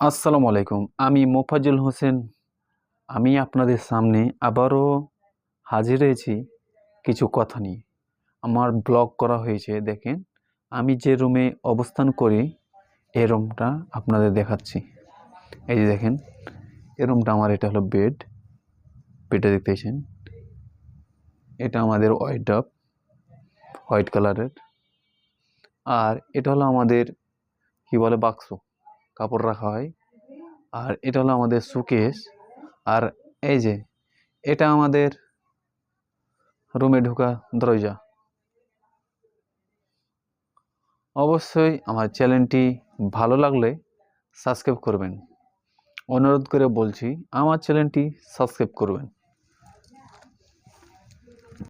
আসসালামু আলাইকুম। আমি মোফাজ্জল হোসেন। আমি আপনাদের সামনে আবারও হাজির হয়েছি কিছু কথা নিয়ে। আমার ব্লগ করা হয়েছে, দেখেন, আমি যে রুমে অবস্থান করি, এই রুমটা আপনাদের দেখাচ্ছি। এই যে দেখেন, এই রুমটা আমার, এটা হলো বেড। বেডে দেখতেছেন এটা আমাদের হোয়াইট ডাব হোয়াইট কালারের। আর এটা হলো আমাদের, কি বলে, বাক্স। কাপড় রাখা হয়। আর এটা হলো আমাদের সুকেস আর এই যে, এটা আমাদের রুমে ঢোকা দরজা। অবশ্যই আমার চ্যানেলটি ভালো লাগলে সাবস্ক্রাইব করবেন। অনুরোধ করে বলছি, আমার চ্যানেলটি সাবস্ক্রাইব করবেন।